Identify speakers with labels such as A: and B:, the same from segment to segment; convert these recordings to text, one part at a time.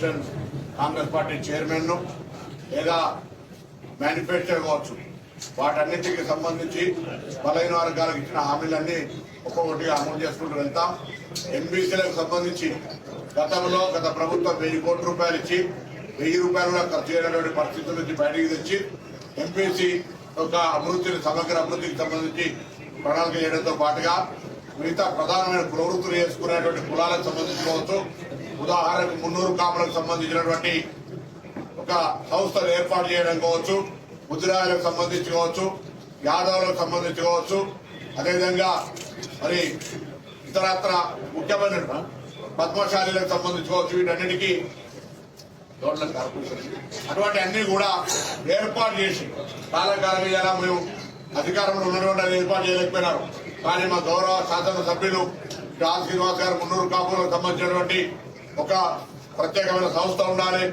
A: Corporation Congress party chairman లేదా manifesto కావచ్చు వాటన్నిటికి సంబంధించి బలహీన వర్గాలకు ఇచ్చిన హామీలన్నీ ఒక్కొక్కటిగా అమలు చేసుకుంటూ వెళ్తాం. ఎంబీసీలకు సంబంధించి గతంలో గత ప్రభుత్వం వెయ్యి కోట్ల రూపాయలు ఇచ్చి వెయ్యి రూపాయలు కూడా ఖర్చు చేయనటువంటి పరిస్థితుల నుంచి బయటికి తెచ్చి ఎంపీసీ యొక్క అభివృద్ధిని సమగ్ర అభివృద్ధికి సంబంధించి ప్రణాళిక చేయడంతో పాటుగా మిగతా ప్రధానమైన ప్రవృత్తులు చేసుకునేటువంటి కులాలకు సంబంధించుకోవచ్చు ఉదాహరణకు మున్నూరు కాపులకు సంబంధించినటువంటి ఒక సంస్థను ఏర్పాటు చేయడం కావచ్చు ముద్రాలకు సంబంధించి కావచ్చు యాదవులకు సంబంధించి కావచ్చు అదేవిధంగా మరి ఇతరత్ర ముఖ్యమైన పద్మశాలీలకు సంబంధించి కావచ్చు వీటన్నిటికీ గవర్నమెంట్ కార్పొరేషన్. అటువంటి అన్ని కూడా ఏర్పాటు చేసి కాలకాలం ఇలా మేము అధికారంలో ఉన్నటువంటి ఏర్పాటు చేయలేకపోయినారు. కానీ మా గౌరవ శాసనసభ్యులు రాజ్ శ్రీనివాస్ గారు మున్నూరు కాపులకు సంబంధించినటువంటి ఒక ప్రత్యేకమైన సంస్థ ఉండాలి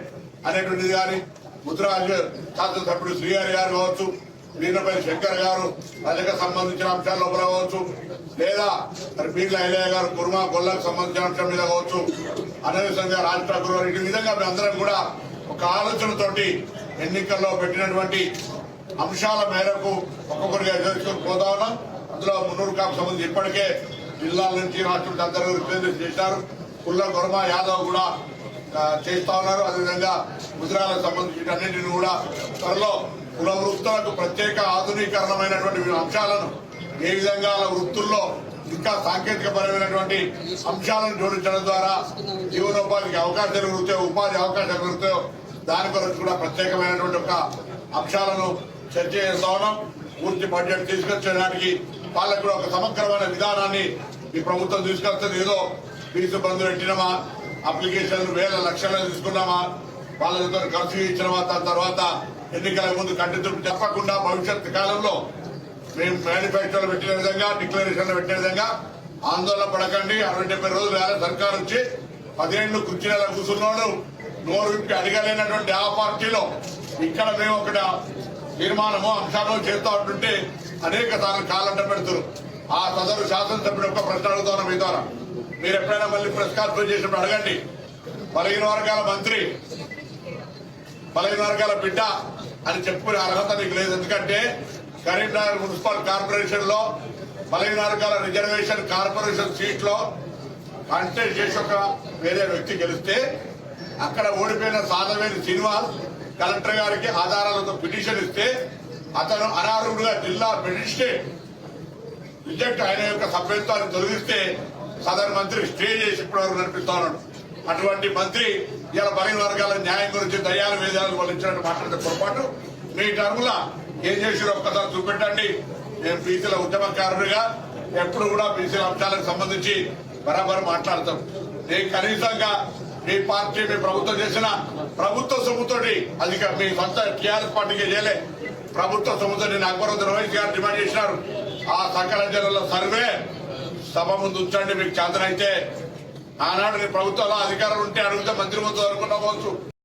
A: అనేటువంటిది కానీ ముద్రాజ్ శాసనసభ్యుడు శ్రీహరి గారు కావచ్చు వీరపల్లి శంకర్ గారు ప్రజలకు సంబంధించిన అంశాల లోపల కావచ్చు లేదా మరి పీర్ల ఐలయ్య గారు కుర్మా గొల్లకు సంబంధించిన అంశం మీద కావచ్చు అదేవిధంగా రాజ్ ఠాకూర్ గారు ఈ విధంగా మేమందరం కూడా ఒక ఆలోచనతోటి ఎన్నికల్లో పెట్టినటువంటి అంశాల మేరకు ఒక్కొక్కరిగా ఎదుర్కొని పోతా ఉన్నాం. అందులో మున్నూరు కాపు సంబంధించి ఇప్పటికే జిల్లాల నుంచి రాష్ట్రం అందరూ రిప్రజెంట్ చేశారు. కుల్ల గుర్మ యాదవ్ కూడా చేస్తా ఉన్నారు. అదేవిధంగా ముద్రాలకు సంబంధించిన అన్నింటిని కూడా త్వరలో కుల వృత్తులకు ప్రత్యేక ఆధునీకరణమైనటువంటి అంశాలను ఏ విధంగా వృత్తుల్లో ఇంకా సాంకేతిక పరమైనటువంటి అంశాలను జోడించడం ద్వారా జీవనోపాధికి అవకాశాలు కలుగుతాయి ఉపాధి అవకాశాలు కలుగుతాయో దాని కొరకు కూడా ప్రత్యేకమైనటువంటి ఒక అంశాలను చర్చ చేస్తా ఉన్నాం. పూర్తి బడ్జెట్ తీసుకొచ్చడానికి వాళ్ళకు కూడా ఒక సమగ్రమైన విధానాన్ని ఈ ప్రభుత్వం తీసుకొస్తుంది. ఏదో ఫీజు బంధు పెట్టినమా? అప్లికేషన్లు వేల లక్షలు తీసుకున్నామా? వాళ్ళతో ఖర్చు ఇచ్చినమా దాని తర్వాత ఎన్నికల ముందు కంటితుడు చెప్పకుండా భవిష్యత్ కాలంలో మేము మేనిఫెస్టోలో పెట్టిన విధంగా డిక్లరేషన్ పెట్టిన విధంగా ఆందోళన పడకండి. అరవై డెబ్బై రోజులు వేల సర్కారు వచ్చి పదిహేను కుర్చీలలో కూర్చున్నాడు నోరు విప్పి అడగలేనటువంటి ఆ పార్టీలో ఇక్కడ మేము ఒకటి తీర్మానము అంశాలు చేస్తూ ఉంటుంటే అనేక సార్లు కాలంట పెడుతున్నారు. ఆ సదరు శాసనసభ్యుడు ఒక ప్రశ్న అడుగుతున్నాం మీ ద్వారా. మీరు ఎప్పుడైనా మళ్ళీ ప్రెస్ కాన్ఫరెన్స్ చేసినప్పుడు అడగండి. బలహీన వర్గాల మంత్రి బలహీన వర్గాల బిడ్డ అని చెప్పుకునే అర్హత నీకు లేదు. ఎందుకంటే కరీంనగర్ మున్సిపల్ కార్పొరేషన్లో బలహీన వర్గాల రిజర్వేషన్ కార్పొరేషన్ సీట్లో కంటెస్ట్ చేసి ఒక వేరే వ్యక్తి గెలిస్తే అక్కడ ఓడిపోయిన సాధవేని శ్రీనివాస్ కలెక్టర్ గారికి ఆధారాలతో పిటిషన్ ఇస్తే అతను అనర్హుడుగా జిల్లా మెజిస్ట్రేట్ రిజెక్ట్ ఆయన యొక్క సభ్యత్వాన్ని తొలగిస్తే సదరు మంత్రి స్టే చేసి ఇప్పటివరకు నడిపిస్తా ఉన్నాడు? అటువంటి మంత్రి ఇలా బలహీన వర్గాల న్యాయం గురించి దయాల వేదాలు వాళ్ళు ఇచ్చినట్టు పొరపాటు. మీ టర్ములా ఏం చేసిరో ఒక్కసారి చూపెట్టండి. నేను బీసీల ఉద్యమకారుడిగా ఎప్పుడు కూడా బీసీల అంశాలకు సంబంధించి బరాబర్ మాట్లాడతాం నేను కనీసంగా మీ పార్టీ మీ ప్రభుత్వం చేసిన ప్రభుత్వ సొమ్ముతోటి అది మీ సొంత టీఆర్ఎస్ పార్టీకి చేయలే. ప్రభుత్వ సొమ్ముతో నేను అక్బరుద్దీన్ రోహిత్ గారు డిమాండ్ చేసినారు. ఆ సకల జిల్లాల సర్వే సభ ముందు ఉంచండి మీకు చేతనైతే ఆనాడు నీ ప్రభుత్వంలో అధికారం ఉంటే అడిగితే మంత్రి ముందు పోవచ్చు